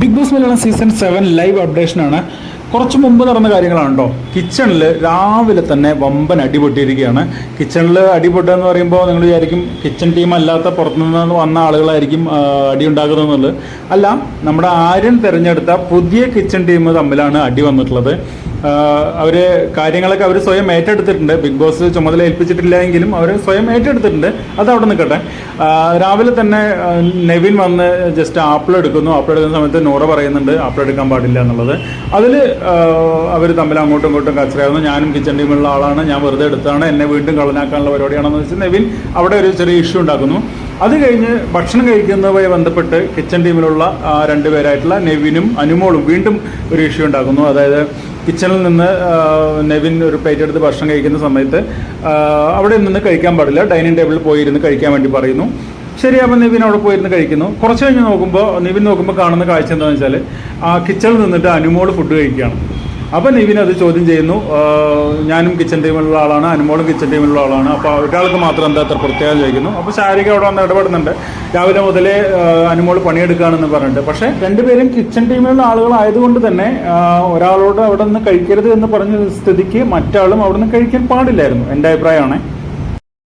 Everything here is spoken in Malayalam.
Big boss Malayalam season seven live അപ്ഡേഷനാണ് കുറച്ച് മുമ്പ് നടന്ന കാര്യങ്ങളാണ് കേട്ടോ കിച്ചണിൽ രാവിലെ തന്നെ വമ്പൻ അടിപൊട്ടിയിരിക്കുകയാണ്. കിച്ചണിൽ അടിപൊട്ടുക എന്ന് പറയുമ്പോൾ നിങ്ങൾ വിചാരിക്കും കിച്ചൺ ടീം അല്ലാത്ത പുറത്തുനിന്ന് വന്ന ആളുകളായിരിക്കും അടി ഉണ്ടാകുന്നതെന്നുള്ളത്. അല്ല നമ്മുടെ ആര്യൻ തിരഞ്ഞെടുത്ത പുതിയ കിച്ചൺ ടീം തമ്മിലാണ് അടി വന്നിട്ടുള്ളത്. അവർ കാര്യങ്ങളൊക്കെ അവർ സ്വയം ഏറ്റെടുത്തിട്ടുണ്ട്. ബിഗ് ബോസ് ചുമതല ഏൽപ്പിച്ചിട്ടില്ല എങ്കിലും അവർ സ്വയം ഏറ്റെടുത്തിട്ടുണ്ട്. അത് അവിടെ നിൽക്കട്ടെ. രാവിലെ തന്നെ നെവിൻ വന്ന് ജസ്റ്റ് ആപ്പിൾ എടുക്കുന്നു. ആപ്പിൾ എടുക്കുന്ന സമയത്ത് നൂറ പറയുന്നുണ്ട് ആപ്പിൾ എടുക്കാൻ പാടില്ല എന്നുള്ളത്. അതിൽ അവർ തമ്മിൽ അങ്ങോട്ടും ഇങ്ങോട്ടും കച്ചറയാവുന്നു. ഞാനും കിച്ചൺ ടീമിലുള്ള ആളാണ്. ഞാൻ വെറുതെ എടുത്താണ്. എന്നെ വീണ്ടും കളനാക്കാനുള്ള പരിപാടിയാണെന്ന് വെച്ചാൽ നെവിൻ അവിടെ ഒരു ചെറിയ ഇഷ്യൂ ഉണ്ടാക്കുന്നു. അത് കഴിഞ്ഞ് ഭക്ഷണം കഴിക്കുന്നതുമായി ബന്ധപ്പെട്ട് കിച്ചൺ ടീമിലുള്ള രണ്ടുപേരായിട്ടുള്ള നെവിനും അനുമോളും വീണ്ടും ഒരു ഇഷ്യൂ ഉണ്ടാക്കുന്നു. അതായത് കിച്ചണിൽ നിന്ന് നെവിൻ ഒരു പ്ലേറ്റ് എടുത്ത് ഭക്ഷണം കഴിക്കുന്ന സമയത്ത് അവിടെ നിന്ന് കഴിക്കാൻ പാടില്ല. ഡൈനിങ് ടേബിളിൽ പോയി ഇരുന്ന് കഴിക്കാൻ വേണ്ടി പറയുന്നു. ശരി അപ്പം നിവിൻ അവിടെ പോയിരുന്ന് കഴിക്കുന്നു. കുറച്ച് കഴിഞ്ഞ് നോക്കുമ്പോൾ നിവിൻ നോക്കുമ്പോൾ കാണുന്ന കാഴ്ച എന്താണെന്ന് വെച്ചാൽ ആ കിച്ചണിൽ നിന്നിട്ട് അനുമോൾ ഫുഡ് കഴിക്കുകയാണ്. അപ്പം നിവിൻ അത് ചോദ്യം ചെയ്യുന്നു. ഞാനും കിച്ചൺ ടീമിലുള്ള ആളാണ് അനുമോളും കിച്ചൺ ടീമിലുള്ള ആളാണ്. അപ്പോൾ ഒരാൾക്ക് മാത്രം എന്താ അത്ര പ്രത്യേകം ചോദിക്കുന്നു. അപ്പോൾ ശാരിക അവിടെ വന്ന് ഇടപെടുന്നുണ്ട്. രാവിലെ മുതലേ അനുമോൾ പണിയെടുക്കുകയാണെന്ന് പറഞ്ഞിട്ട് പക്ഷേ രണ്ടുപേരും കിച്ചൺ ടീമിലുള്ള ആളുകളായതുകൊണ്ട് തന്നെ ഒരാളോട് അവിടെ നിന്ന് കഴിക്കരുത് എന്ന് പറഞ്ഞ സ്ഥിതിക്ക് മറ്റാളും അവിടെ നിന്ന് കഴിക്കാൻ പാടില്ലായിരുന്നു. എന്റെ അഭിപ്രായമാണ്.